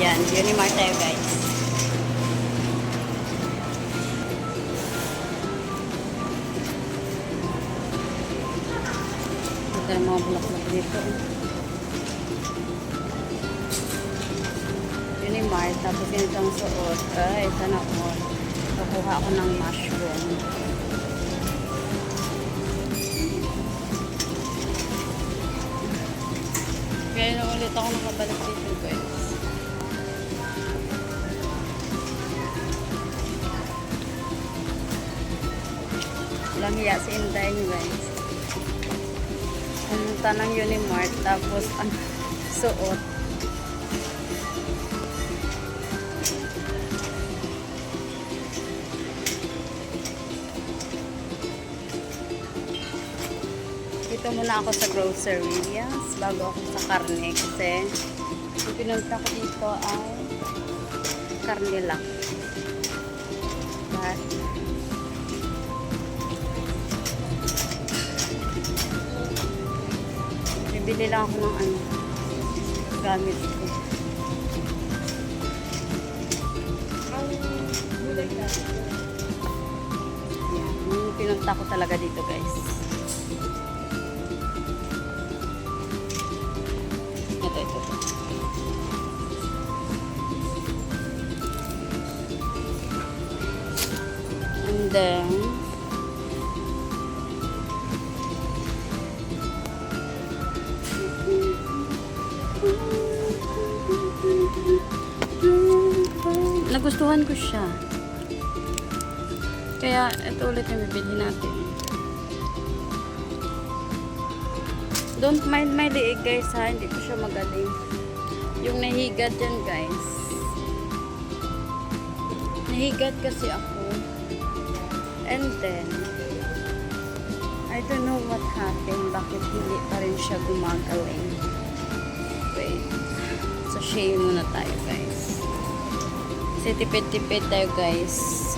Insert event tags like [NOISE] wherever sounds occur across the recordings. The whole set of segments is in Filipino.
Yan, Unimart tayo guys. Ito yung mga bulak-bulak dito. Unimart, tapos ganitong suot. Ay, sana all. Nakuha ako ng mushroom. Na ulit ako nakabalik dito guys. Walang hiya si Inday guys. Pumunta ng Unimart tapos ang [LAUGHS] suot. Dito muna ako sa grocery. Yes, bago ako sa karne. Kasi yung pinunta ko dito ay karne lang. But, bibili lang ako ng ano, gamit ko. Yan, yung pinunta ko talaga dito guys. Ito, ito, ito. And then, nagustuhan ko siya. Kaya ito ulit yung bibili natin. Don't mind my liig guys ha, hindi ko siya magaling. Yung nahigad dyan guys. Nahigad kasi ako. And then, I don't know what happened. Bakit hindi pa rin siya gumagaling. Wait. So, share muna tayo guys. Kasi tipid-tipid tayo guys.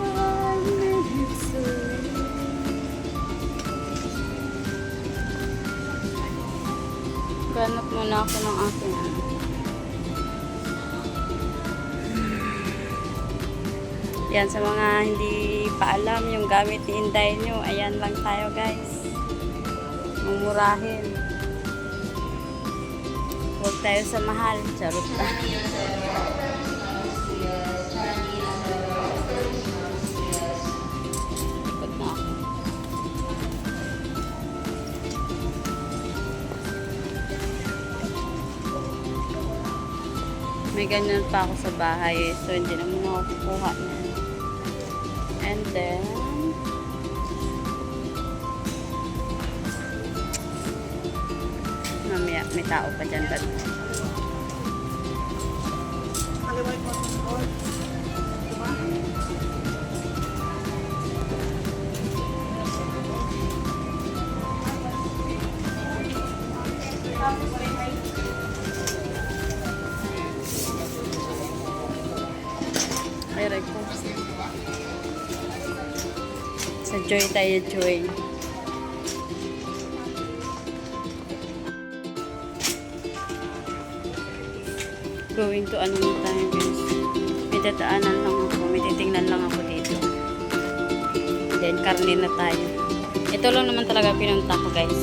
Five minutes away. Ganap muna ako ng aking ano. Yan, sa mga hindi pa alam yung gamit ni Inday nyo, ayan lang tayo guys. Mumurahin. Huwag tayo sa mahal. Charot na. May ganyan pa ako sa bahay, so hindi naman ako kukuha niya. May tao pa dyan. But, Aray ko. Sa Joy tayo, Joy. Going to ano na tayo, guys. May dadaanan lang ako. May titingnan lang ako dito. Then, karne na tayo. Ito lang naman talaga pinunta ko, guys.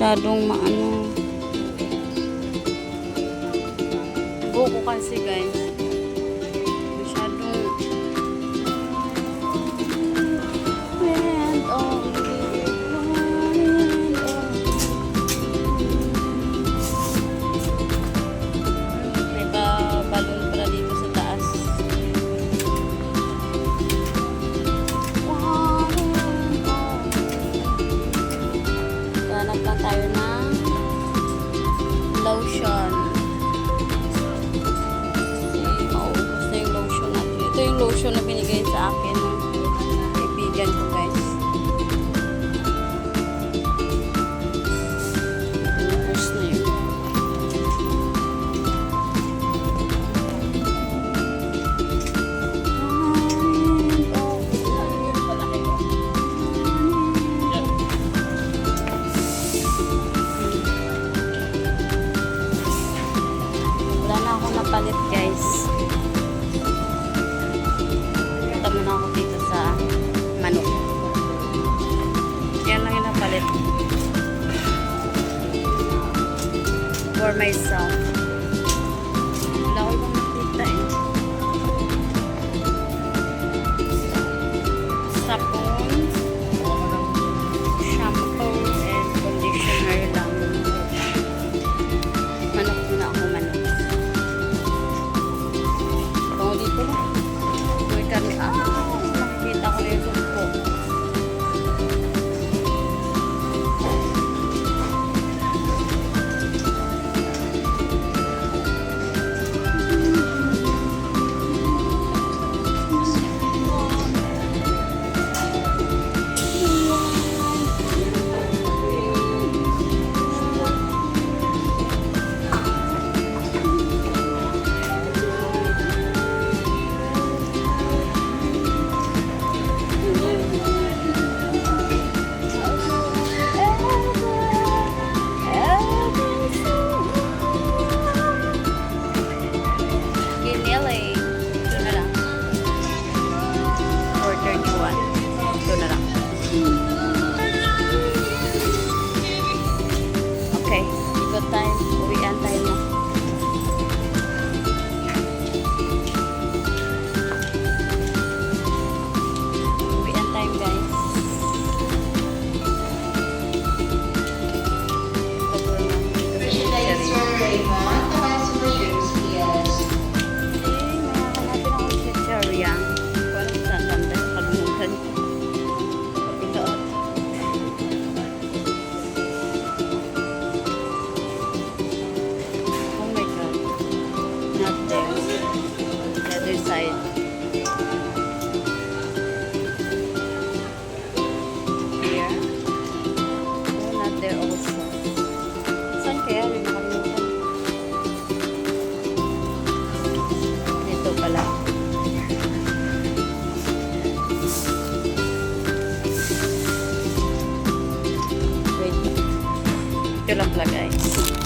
Masyadong maano. Buhok ko kasi guys mais são. Ito lang pala guys.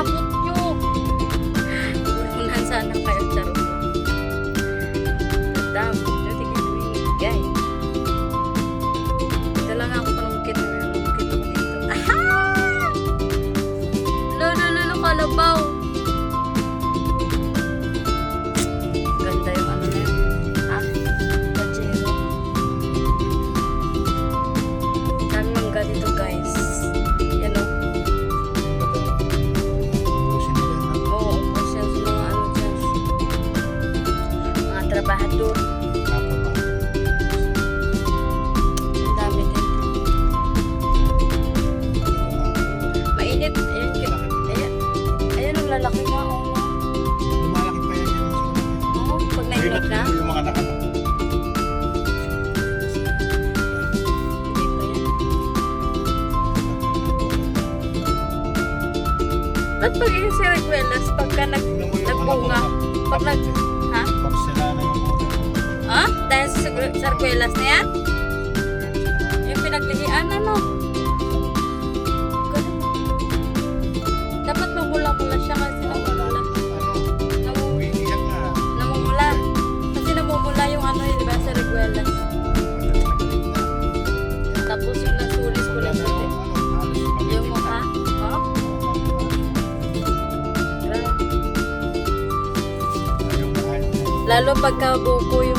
Ang dadapot ka nag nagbunga. Pag nag... Ha? Box sila na yung... Ah? Dahil sa sarkuelas na yan? Lalo pagka buko yung